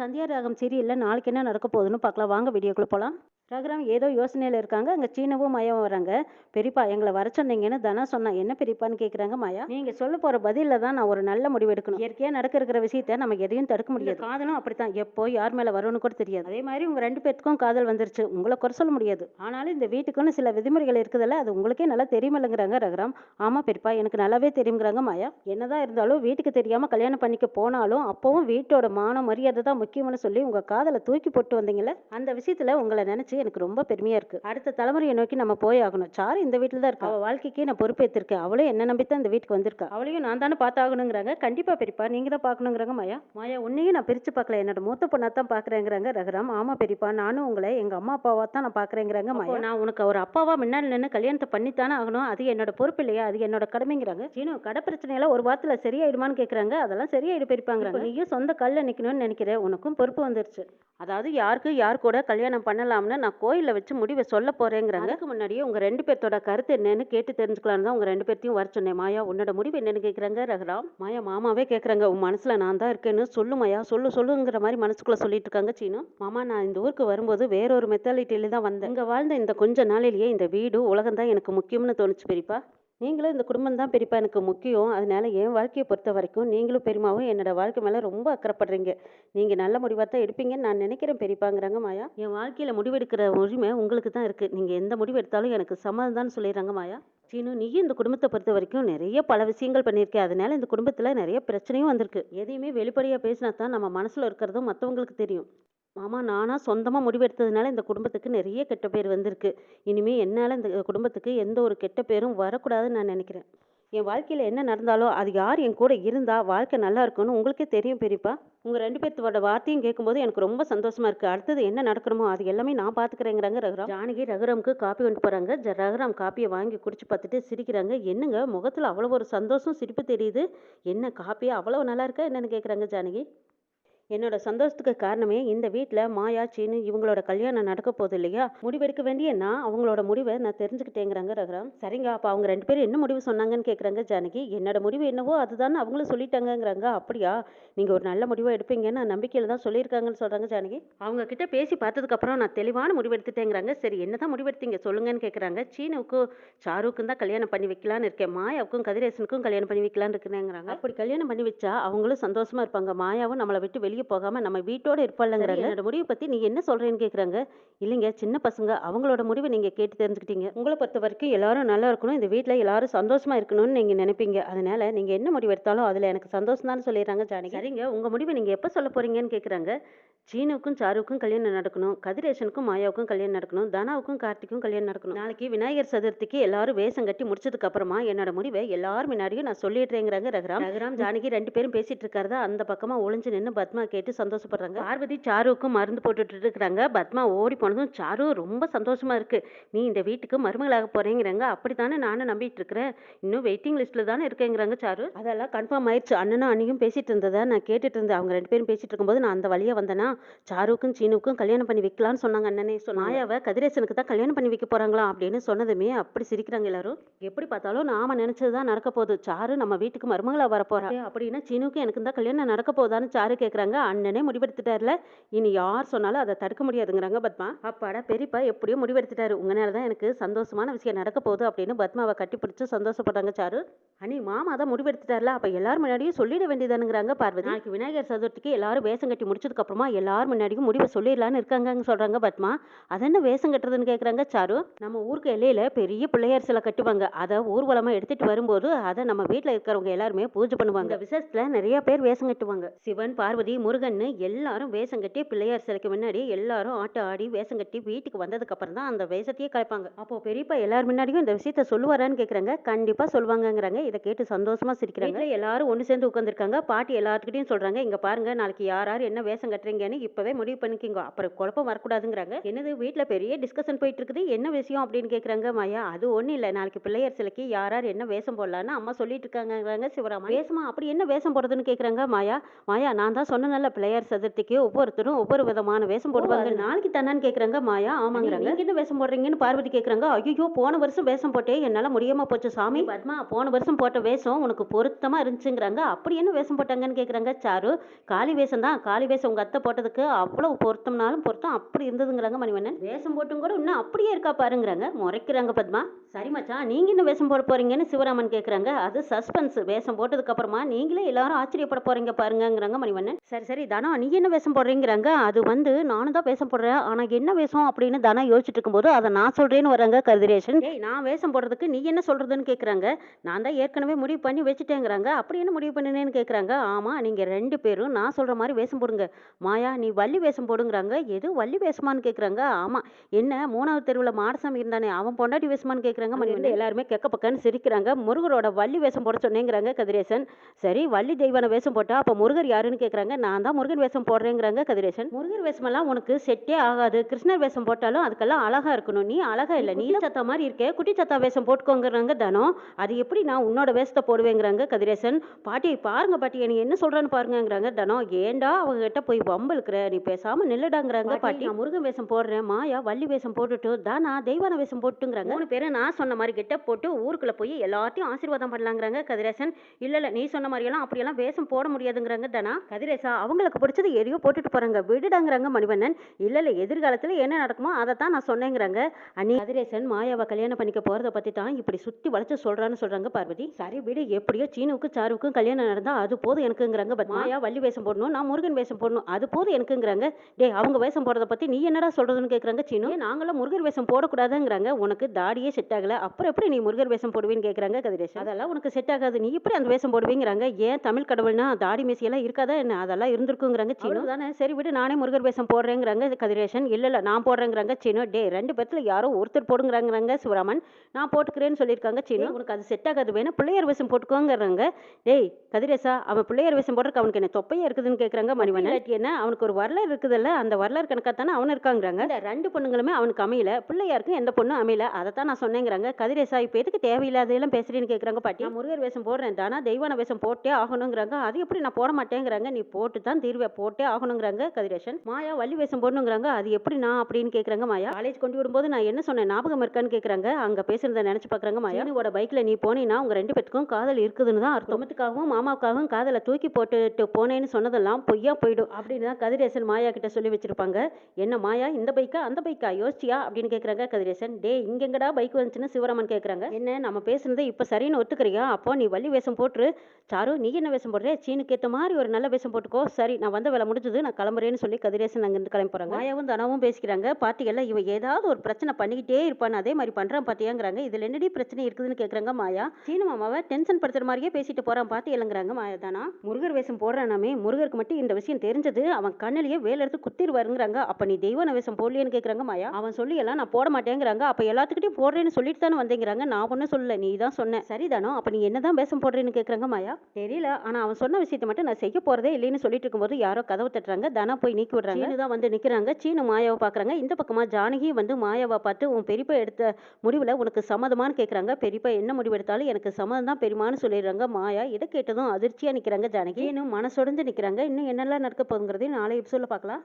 சந்தியா ராகம் சீரியலில் நாளைக்கு என்ன நடக்க போகுதுன்னு பார்க்கலாம். வாங்க வீடியோக்குள்ளே போகலாம் ரகுராம் ஏதோ யோசனையில் இருக்காங்க. அங்கே சீனவும் மயம் வராங்க. பெரியப்பா எங்களை வர சொன்னீங்கன்னு தனா சொன்னா என்ன பெரியப்பான்னு கேட்குறாங்க மாயா? நீங்கள் சொல்ல போகிற பதிலில் தான் நான் ஒரு நல்ல முடிவு எடுக்கணும். இயற்கையாக நடக்க இருக்கிற விஷயத்த நம்ம எதையும் தடுக்க முடியாது. காதலும் அப்படித்தான். எப்போ யார் மேலே வரும்னு கூட தெரியாது. அதே மாதிரி உங்கள் ரெண்டு பேர்த்துக்கும் காதல் வந்துருச்சு. உங்களை குறை சொல்ல முடியாது. ஆனாலும் இந்த வீட்டுக்குன்னு சில விதிமுறைகள் இருக்குதுல்ல அது உங்களுக்கே நல்லா தெரியுமில்லைங்கிறாங்க ரகுராம். ஆமாம் பெரியப்பா எனக்கு நல்லாவே தெரியுங்கிறாங்க மாயா. என்னதான் இருந்தாலும் வீட்டுக்கு தெரியாமல் கல்யாணம் பண்ணிக்க போனாலும் அப்போவும் வீட்டோட மான மரியாதை தான் முக்கியம்னு சொல்லி உங்கள் காதலை தூக்கி போட்டு வந்தீங்களே அந்த விஷயத்தில் உங்களை நினச்சி எனக்கு ரொம்ப பெருமையாக இருக்குது அடுத்த தலைமுறையை நோக்கி நம்ம போய் ஆகணும். சாரு இந்த வீட்டில் தான் இருக்கா? அவள் வாழ்க்கைக்கு நான் பொறுப்பேற்றிருக்கேன் அவளே என்ன நம்பி தான் இந்த வீட்டுக்கு வந்திருக்கா? அவளையும் நான் தானே பார்த்தாகணுங்கிறாங்க. கண்டிப்பாக பெரியப்பா நீங்கள் தான் பார்க்கணுங்கிறாங்க மாயா. மாயா உன்னையும் நான் பிரித்து பார்க்கல. என்னோட மூத்த பொண்ணாக தான் பார்க்குறேங்கிறாங்க ரகுராம். ஆமாம் பெரியப்பா நானும் உங்களை எங்கள் அம்மா அப்பாவாக தான் நான் பார்க்குறேங்கிறாங்க மாயா. நான் உனக்கு ஒரு அப்பாவா முன்னாடி நின்று கல்யாணத்தை பண்ணித்தானே ஆகணும். அது என்னோட பொறுப்பு இல்லையா? அது என்னோட கடமைங்கிறாங்க. சீனு கடை பிரச்சனையெல்லாம் ஒரு வாரத்தில் சரியாயிடுமான்னு கேட்குறாங்க அதெல்லாம் சரியாயிடு பெரியப்பாங்கிறாங்க. நீயும் சொந்த கல்ல நிற்கணும்னு நினைக்கிறேன் உனக்கும் பொறுப்பு வந்துருச்சு. அதாவது யாருக்கு யார் கூட கல்யாணம் பண்ணலாம்னு நான் நான் கோயிலில் வச்சு முடிவை சொல்ல போறேங்கிறாங்க. அதுக்கு முன்னாடியே உங்க ரெண்டு பேர்த்தோட கருத்து என்னன்னு கேட்டு தெரிஞ்சுக்கலாம்னு தான் உங்க ரெண்டு பேர்த்தையும் வர சொன்னேன். மாயா உன்னோட முடிவு என்னன்னு கேட்குறாங்க ரகுராம். மாயா மாமாவே கேட்குறாங்க உன் மனசுல நான் தான் இருக்கேன்னு. சொல்லு மாயா சொல்லு சொல்லுங்கிற மாதிரி மனசுக்குள்ள சொல்லிட்டு இருக்காங்க சீனு. மாமா நான் இந்த ஊருக்கு வரும்போது வேற ஒரு மெத்தாலிட்டியில தான் வந்தேன். இங்க வாழ்ந்த இந்த கொஞ்ச நாளிலேயே இந்த வீடு உலகம் தான் எனக்கு முக்கியம்னு தோணுச்சு பெரியப்பா. நீங்களும் இந்த குடும்பம் தான் பெரியப்பா எனக்கு முக்கியம். அதனால என் வாழ்க்கையை பொறுத்த வரைக்கும் நீங்களும் பெரியமாவும் என்னோட வாழ்க்கை மேலே ரொம்ப அக்கறைப்படுறீங்க. நீங்கள் நல்ல முடிவாக தான் எடுப்பீங்கன்னு நான் நினைக்கிறேன் பெரியப்பாங்கிறாங்க மாயா. என் வாழ்க்கையில் முடிவெடுக்கிற உரிமை உங்களுக்கு தான் இருக்குது நீங்கள் எந்த முடிவு எடுத்தாலும் எனக்கு சம்மதம் தான் சொல்லிடுறாங்க மாயா. சீனு நீயும் இந்த குடும்பத்தை பொறுத்த வரைக்கும் நிறைய பல விஷயங்கள் பண்ணியிருக்கேன் அதனால இந்த குடும்பத்தில் நிறைய பிரச்சனையும் வந்திருக்கு. எதையுமே வெளிப்படையாக பேசினா தான் நம்ம மனசில் இருக்கிறதும் மற்றவங்களுக்கு தெரியும். மாமா நானாக சொந்தமாக முடிவெடுத்ததுனால இந்த குடும்பத்துக்கு நிறைய கெட்ட பேர் வந்திருக்கு. இனிமே என்னால் இந்த குடும்பத்துக்கு எந்த ஒரு கெட்ட பேரும் வரக்கூடாதுன்னு நான் நினைக்கிறேன். என் வாழ்க்கையில் என்ன நடந்தாலும் அது யார் என் கூட இருந்தால் வாழ்க்கை நல்லா இருக்கும்னு உங்களுக்கே தெரியும் பெரியப்பா. உங்கள் ரெண்டு பேர்த்தோட வார்த்தையும் கேட்கும்போது எனக்கு ரொம்ப சந்தோஷமாக இருக்குது அடுத்தது என்ன நடக்கணுமோ அது எல்லாமே நான் பார்த்துக்கிறேங்கிறாங்க ரகுராம். ஜானகி ரகுராமுக்கு காப்பி கொண்டு போகிறாங்க ஜ ரகுராம் காப்பியை வாங்கி குடிச்சு பார்த்துட்டு சிரிக்கிறாங்க. என்னங்க முகத்தில் அவ்வளோ ஒரு சந்தோஷம் சிரிப்பு தெரியுது. என்ன காப்பியா? அவ்வளோ நல்லா இருக்கா? என்னென்னு கேட்குறாங்க ஜானகி. என்னோட சந்தோஷத்துக்கு காரணமே இந்த வீட்டில் மாயா சீனு இவங்களோட கல்யாணம் நடக்க போகுது இல்லையா? முடிவெடுக்க வேண்டிய நான் அவங்களோட முடிவை நான் தெரிஞ்சுக்கிட்டேங்கிறாங்க ரகுராம். சரிங்க அப்போ அவங்க ரெண்டு பேரும் என்ன முடிவு சொன்னாங்கன்னு கேட்குறாங்க ஜானகி. என்னோட முடிவு என்னவோ அதுதான் அவங்களும் சொல்லிட்டாங்கங்கிறாங்க. அப்படியா? நீங்கள் ஒரு நல்ல முடிவை எடுப்பீங்கன்னு நம்பிக்கையில் தான் சொல்லியிருக்காங்கன்னு சொல்கிறாங்க ஜானகி. அவங்க கிட்ட பேசி பார்த்ததுக்கப்புறம் நான் தெளிவான முடிவு எடுத்துட்டேங்கிறாங்க. சரி என்னதான் முடிவெடுத்தீங்க சொல்லுங்கன்னு கேட்குறாங்க சீனுக்கும் சாருக்கும் தான் கல்யாணம் பண்ணி வைக்கலான்னு இருக்கேன். மாயாவுக்கும் கதிரேசனுக்கும் கல்யாணம் பண்ணி வைக்கலான்னு இருக்கிறேங்கிறாங்க அப்படி கல்யாணம் பண்ணி வச்சா அவங்களும் சந்தோஷமாக இருப்பாங்க. மாயாவும் நம்மளை விட்டு வெளியே போகாம நம்ம வீட்டோட இருப்பாள்ங்கிறாங்க என்னோட முடிவை பத்தி நீ என்ன சொல்றேன்னு கேக்குறாங்க. இல்லைங்க சின்ன பசங்க அவங்களோட முடிவை நீங்க கேட்டு தெரிஞ்சுக்கிட்டீங்க. உங்களை பொறுத்த வரைக்கும் எல்லாரும் நல்லா இருக்கணும். இந்த வீட்ல எல்லாரும் சந்தோஷமா இருக்கணும்னு நீங்க நினைப்பீங்க. அதனால நீங்க என்ன முடிவு எடுத்தாலும் அதுல எனக்கு சந்தோஷம் தான் சொல்லிடுறாங்க ஜானகி. சரிங்க. உங்க முடிவை நீங்க எப்ப சொல்ல போறீங்கன்னு கேக்குறாங்க. சீனுக்கும் சாருக்கும் கல்யாணம் நடக்கணும். கதிரேசனுக்கும் மாயாவுக்கும் கல்யாணம் நடக்கணும். தனாவுக்கும் கார்த்திக்கும் கல்யாணம் நடக்கணும். நாளைக்கு விநாயகர் சதுர்த்திக்கு எல்லாரும் வேஷம் கட்டி முடிச்சதுக்கு அப்புறமா என்னோட முடிவை எல்லாரும் முன்னாடியும் நான் சொல்லிடுறேங்கிறாங்க ரகுராம். ரகுராம் ஜானகி ரெண்டு பேரும் பேசிட்டு இருக்காரு அந்த பக்கமா ஒளிஞ்சு நின்று பத்மா கேட்டு சந்தோஷப்படுறாங்க. பார்வதி சாருவுக்கும் மருந்து போட்டுட்டு இருக்கிறாங்க பத்மா ஓடி போனதும் சாரு ரொம்ப சந்தோஷமா இருக்கு. நீ இந்த வீட்டுக்கு மருமகளாக போறேங்கிறாங்க. அப்படித்தானே நானும் நம்பிட்டு இருக்கிறேன் இன்னும் வெயிட்டிங் லிஸ்ட்ல தானே இருக்கேங்கிறாங்க சாரு. அதெல்லாம் கன்ஃபார்ம் ஆயிடுச்சு அண்ணனும் அண்ணியும் பேசிட்டு இருந்ததை நான் கேட்டுட்டு இருந்தேன் அவங்க ரெண்டு பேரும் பேசிட்டு இருக்கும்போது நான் அந்த வழியா வந்தேனா சாருக்கும் சீனுக்கும் கல்யாணம் பண்ணி வைக்கலாம்னு சொன்னாங்க அண்ணனே. சொன்னாங்க மாயாவை கதிரேசனுக்கு தான் கல்யாணம் பண்ணி வைக்க போறாங்களா அப்படின்னு சொன்னதுமே அப்படி சிரிக்கிறாங்க எல்லாரும். எப்படி பார்த்தாலும் நாம நினைச்சது தான் நடக்க போகுது. சாரு நம்ம வீட்டுக்கு மருமகளா வர போறா அப்படின்னா சீனுக்கும் எனக்கு தான் கல்யாணம் நடக்க போகுதான்னு சாரு கேக்குறாங்க. அண்ணனே முடிவெடுத்துட்டார்ல. இனி யார் சொன்னாலும் அதை தடுக்க முடியாதுங்கிறாங்க பத்மா. அப்பாடா பெரியப்பா எப்படியோ முடிவெடுத்துட்டாரு. உங்களால தான் எனக்கு சந்தோஷமான விஷயம் நடக்க போகுது அப்படின்னு பத்மாவை கட்டி சந்தோஷப்படுறாங்க சாரு. அனி மாமா தான் முடிவெடுத்துட்டார்ல. அப்ப எல்லாரும் முன்னாடியும் சொல்லிட வேண்டியதானுங்கிறாங்க பார்வதி. நாளைக்கு விநாயகர் சதுர்த்திக்கு எல்லாரும் வேஷம் கட்டி முடிச்சதுக்கு அப்புறமா எல்லாரும் முன்னாடியும் முடிவை சொல்லிடலான்னு இருக்காங்கன்னு சொல்றாங்க பத்மா. அதென்ன என்ன வேஷம் கட்டுறதுன்னு கேட்கறாங்க சாரு? நம்ம ஊருக்கு எல்லையில பெரிய பிள்ளையார் சிலை கட்டுவாங்க. அதை ஊர்வலமா எடுத்துட்டு வரும்போது அதை நம்ம வீட்டில் இருக்கிறவங்க எல்லாருமே பூஜை பண்ணுவாங்க. விசேஷத்தில் விசேஷத்துல நிறைய பேர் வேஷம் கட்டுவாங்க. சிவன் பார்வதி முருகன் எல்லாரும் வேஷம் கட்டி பிள்ளையார் சிலைக்கு முன்னாடி எல்லாரும் ஆட்டு ஆடி வேஷம் கட்டி வீட்டுக்கு வந்ததுக்கு அப்புறம் தான் அந்த வேஷத்தையே கலைப்பாங்க. அப்போ பெரியப்பா எல்லார் முன்னாடியும் இந்த விஷயத்த சொல்லுவாரான்னு கேக்குறாங்க. கண்டிப்பா சொல்லுவாங்கங்கிறாங்க இதை கேட்டு சந்தோஷமா சிரிக்கிறாங்க. எல்லாரும் ஒன்று சேர்ந்து உட்காந்துருக்காங்க பாட்டி எல்லாத்துக்கிட்டையும் சொல்றாங்க. இங்க பாருங்க நாளைக்கு யார் யார் என்ன வேஷம் கட்டுறீங்கன்னு இப்பவே முடிவு பண்ணிக்கிங்க. அப்புறம் குழப்பம் வரக்கூடாதுங்கிறாங்க. என்னது வீட்டில் பெரிய டிஸ்கஷன் போயிட்டு இருக்குது என்ன விஷயம் அப்படின்னு கேக்குறாங்க மாயா. அது ஒன்றும் இல்ல. நாளைக்கு பிள்ளையார் சிலைக்கு யார் யார் என்ன வேஷம் போடலான்னு அம்மா சொல்லிட்டு இருக்காங்கங்கிறாங்க சிவராமா வேஷமா? அப்படி என்ன வேஷம் போடுறதுன்னு கேக்குறாங்க மாயா. மாயா நான் தான் சொன்னேன்ல பிள்ளையார் சதுர்த்திக்கு ஒவ்வொருத்தரும் ஒவ்வொரு விதமான வேஷம் போடுவாங்க. நாளைக்கு தானான்னு கேக்குறாங்க மாயா ஆமாங்கிறாங்க. என்ன வேஷம் போடுறீங்கன்னு பார்வதி கேக்குறாங்க. ஐயோ போன வருஷம் வேஷம் போட்டே என்னால முடியாம போச்சு சாமி. பத்மா போன வருஷம் போட்ட வேஷம் உனக்கு பொருத்தமா இருந்துச்சுங்கிறாங்க. அப்படி என்ன வேஷம் போட்டாங்கன்னு கேக்குறாங்க சாரு? காளி வேஷம் தான். காளி வேஷம் உங்க அத்தை போட்டது போட்டதுக்கு அவ்வளவு பொருத்தம்னாலும் பொருத்தம் அப்படி இருந்ததுங்கிறாங்க மணிவண்ணன். வேஷம் போட்டும் கூட இன்னும் அப்படியே இருக்கா பாருங்கிறாங்க. முறைக்கிறாங்க பத்மா. சரி மச்சான் நீங்க இன்னும் வேஷம் போட போறீங்கன்னு சிவராமன் கேக்குறாங்க. அது சஸ்பென்ஸ். வேஷம் போட்டதுக்கு அப்புறமா நீங்களே எல்லாரும் ஆச்சரியப்பட போறீங்க பாருங்கங்கிறாங்க மணிவண்ணன். சரி சரி தனா நீ என்ன வேஷம் போடுறீங்கிறாங்க? அது வந்து நானும் தான் வேஷம் போடுறேன். ஆனால் என்ன வேஷம் அப்படின்னு தனா யோசிச்சுட்டு இருக்கும்போது அதை நான் சொல்கிறேன்னு வராங்க கதிரேஷன் ஏய் நான் வேஷம் போடுறதுக்கு நீ என்ன சொல்கிறதுன்னு கேட்குறாங்க நான் தான் ஏற்கனவே முடிவு பண்ணி வச்சுட்டேங்கிறாங்க. அப்படி என்ன முடிவு பண்ணினேன்னு கேட்குறாங்க ஆமாம் நீங்கள் ரெண்டு பேரும் நான் சொல்கிற மாதிரி வேஷம் போடுங்க. மாயா நீ வள்ளி வேஷம் போடுங்கிறாங்க. எது வள்ளி வேஷமான்னு கேட்குறாங்க ஆமாம் என்ன மூணாவது தெருவில் மாடசாமி இருந்தானே அவன் பொண்டாட்டி வேஷமான்னு கேட்குறாங்க மணி வந்து எல்லாருமே கெக்க பக்கன்னு சிரிக்கிறாங்க. முருகரோட வள்ளி வேஷம் போட சொன்னேங்கிறாங்க கதிரேசன். சரி வள்ளி தெய்வான வேஷம் போட்டால் அப்போ முருகர் யாருன்னு கேட்குறாங்க நான் தான் முருகன் வேஷம் போடுறேங்கிறாங்க கதிரேசன். முருகர் வேஷமெல்லாம் உனக்கு செட்டே ஆகாது. கிருஷ்ணர் வேஷம் போட்டாலும் அதுக்கெல்லாம் அழகா இருக்கணும். நீ அழகா இல்லை. நீ சத்தா மாதிரி இருக்கே குட்டி சத்தா வேஷம் போட்டுக்கோங்கிறாங்க தனம். அது எப்படி நான் உன்னோட வேஷத்தை போடுவேங்கிறாங்க கதிரேசன். பாட்டி பாருங்க பாட்டி நீ என்ன சொல்றேன்னு பாருங்கங்கிறாங்க தனம். ஏன்டா அவங்க கிட்ட போய் வம்பு இருக்கிற நீ பேசாம நில்லுடாங்கிறாங்க பாட்டி நான் முருகன் வேஷம் போடுறேன். மாயா வள்ளி வேஷம் போட்டுட்டு தானா தெய்வான வேஷம் போட்டுங்கிறாங்க. மூணு பேரும் நான் சொன்ன மாதிரி கிட்ட போட்டு ஊருக்குள்ள போய் எல்லாத்தையும் ஆசீர்வாதம் பண்ணலாங்கிறாங்க கதிரேசன். இல்ல இல்ல நீ சொன்ன மாதிரியெல்லாம் அப்படியெல்லாம் வேஷம் போட முடியாதுங்கிறாங்க தானா கதிரேசா அவங்களுக்கு பிடிச்சது எதையோ போட்டுட்டு போகிறாங்க விடுடாங்கிறாங்க மணிவண்ணன். இல்லை இல்லை எதிர்காலத்தில் என்ன நடக்குமோ அதை தான் நான் சொன்னேங்கிறாங்க. அன்னி கதிரேசன் மாயாவை கல்யாணம் பண்ணிக்க போகிறத பற்றி தான் இப்படி சுற்றி வளைச்சு சொல்கிறான்னு சொல்கிறாங்க பார்வதி. சரி விடு எப்படியோ சீனுவுக்கு சாருவுக்கும் கல்யாணம் நடந்தால் அது போதும் எனக்குங்கிறாங்க. பட் மாயா வள்ளி வேஷம் போடணும் நான் முருகன் வேஷம் போடணும் அது போதும் எனக்குங்கிறாங்க. டேய் அவங்க வேஷம் போடுறத பற்றி நீ என்னடா சொல்கிறதுன்னு கேட்குறாங்க சீனு. நாங்களும் முருகர் வேஷம் போடக்கூடாதுங்கிறாங்க. உனக்கு தாடியே செட் ஆகலை. அப்புறம் எப்படி நீ முருகர் வேஷம் போடுவேன்னு கேட்குறாங்க கதிரேஷ் அதெல்லாம் உனக்கு செட் ஆகாது. நீ எப்படி அந்த வேஷம் போடுவீங்கிறாங்க? ஏன் தமிழ் கடவுள்னா தாடி மீசையெல்லாம் இருக்காதா என்ன? அதெல்லாம் இருந்திருக்குங்கிறாங்க சீனு. தானே சரி விடு நானே முருகர் வேஷம் போடுறேங்கிறாங்க கதிரேஷன் இல்ல இல்ல நான் போடுறேங்கிறாங்க சீனு. டே ரெண்டு பேத்துல யாரோ ஒருத்தர் போடுங்கிறாங்கிறாங்க சிவராமன். நான் போட்டுக்கிறேன்னு சொல்லியிருக்காங்க சீனு. உனக்கு அது செட் ஆகாது வேணா பிள்ளையார் வேஷம் போட்டுக்கோங்கிறாங்க. டேய் கதிரேசா அவன் பிள்ளையார் வேஷம் போடுறதுக்கு அவனுக்கு என்ன தொப்பையா இருக்குதுன்னு கேக்குறாங்க மணிவண்ணன். இல்லாட்டி என்ன? அவனுக்கு ஒரு வரலாறு இருக்குதுல்ல அந்த வரலாறு கணக்கா தானே அவன் இருக்காங்கிறாங்க. இந்த ரெண்டு பொண்ணுங்களுமே அவனுக்கு அமையல. பிள்ளையாருக்கும் எந்த பொண்ணும் அமையல. அதை தான் நான் சொன்னேங்கிறாங்க. கதிரேசா இப்போ எதுக்கு தேவையில்லாததெல்லாம் பேசுறேன்னு கேக்குறாங்க பாட்டி. முருகர் வேஷம் போடுறேன் தானா? தெய்வான வேஷம் போட்டே ஆகணுங்கிறாங்க. அது எப்படி நான் போட மாட்டேங்கிறாங்க? நீ போட்டு தான் தீர்வை போட்டே ஆகணுங்கிறாங்க கதிரேசன். மாயா வள்ளி வேஷம் போடணுங்கிறாங்க. அது எப்படி நான் அப்படின்னு கேட்குறாங்க மாயா. காலேஜ் கொண்டு விடும்போது நான் என்ன சொன்னேன்? ஞாபகம் இருக்கான்னு கேட்குறாங்க அங்க பேசுறத நினைச்சு பாக்குறாங்க மாயா. உன்னோட பைக்ல நீ போனீன்னா உங்க ரெண்டு பேத்துக்கும் காதல் இருக்குதுன்னு தான் அர்த்தமத்துக்காகவும் மாமாவுக்காகவும் காதலை தூக்கி போட்டுட்டு போனேன்னு சொன்னதெல்லாம் பொய்யா போயிடும் அப்படின்னு தான் கதிரேசன் மாயா கிட்ட சொல்லி வச்சிருப்பாங்க. என்ன மாயா இந்த பைக்கா அந்த பைக்கா யோசிச்சியா அப்படின்னு கேட்குறாங்க கதிரேசன். டே இங்கெங்கடா பைக் வந்துச்சுன்னு சிவராமன் கேட்குறாங்க என்ன நம்ம பேசுனது இப்ப சரின்னு ஒத்துக்கிறியா? அப்போ நீ வள்ளி வேஷம் போட்டுரு. சாரு நீ என்ன வேஷம் போடுற? சீனுக்கு ஏற்ற மாதிரி ஒரு நல்ல வேஷம் போட்டுக்கோ. சரி நான் வந்த வேலை முடிஞ்சது நான் கிளம்புறேன்னு சொல்லி கதிரேசன் அங்கிருந்து கிளம்பி போறாங்க. மாயாவும் தனாவும் பேசிக்கிறாங்க. பாத்தீங்கல்ல இவன் ஏதாவது ஒரு பிரச்சனை பண்ணிக்கிட்டே இருப்பான் அதே மாதிரி பண்றான் பாத்தியாங்கிறாங்க. இதுல என்னடி பிரச்சனை இருக்குதுன்னு கேக்குறாங்க மாயா. சீன மாமாவை டென்ஷன் படுத்துற மாதிரியே பேசிட்டு போறான் பாத்து இல்லைங்கிறாங்க மாயா தானா. முருகர் வேஷம் போடுறானாமே. முருகருக்கு மட்டும் இந்த விஷயம் தெரிஞ்சது அவன் கண்ணிலேயே வேலை எடுத்து குத்திடுவாருங்கிறாங்க அப்ப நீ தெய்வான வேஷம் போடலையேன்னு கேக்குறாங்க மாயா. அவன் சொல்லி எல்லாம் நான் போட மாட்டேங்கிறாங்க. அப்ப எல்லாத்துக்கிட்டையும் போடுறேன்னு சொல்லிட்டு தானே வந்தேங்கிறாங்க. நான் ஒன்றும் சொல்லல. நீ தான் சொன்ன. சரிதானோ? அப்ப நீ என்னதான் வேஷம் போடுறேன்னு கேக்குறாங்க மாயா? தெரியல. ஆனா அவன் சொன்ன விஷயத்தை மட்டும் நான் செய்ய போறதே இல்லைன்னு சொல்லி சொல்லிட்டு இருக்கும்போது யாரோ கதவு தட்டுறாங்க தனா போய் நீக்கி விடுறாங்க. சீனு தான் வந்து நிக்கிறாங்க. சீனு மாயாவை பாக்குறாங்க. இந்த பக்கமா ஜானகி வந்து மாயாவை பார்த்து உன் பெரியப்பா எடுத்த முடிவுல உனக்கு சம்மதமான்னு கேக்குறாங்க. பெரியப்பா என்ன முடிவு எடுத்தாலும் எனக்கு சம்மதம் தான் பெரியமான்னு சொல்லிடுறாங்க. மாயா இதை கேட்டதும் அதிர்ச்சியா நிக்கிறாங்க ஜானகி. இன்னும் மனசொடைஞ்சு நிக்கிறாங்க. இன்னும் என்னெல்லாம் நடக்க போகுங்கிறதையும் நாளை எபிசோட்ல பார்க்கலாம்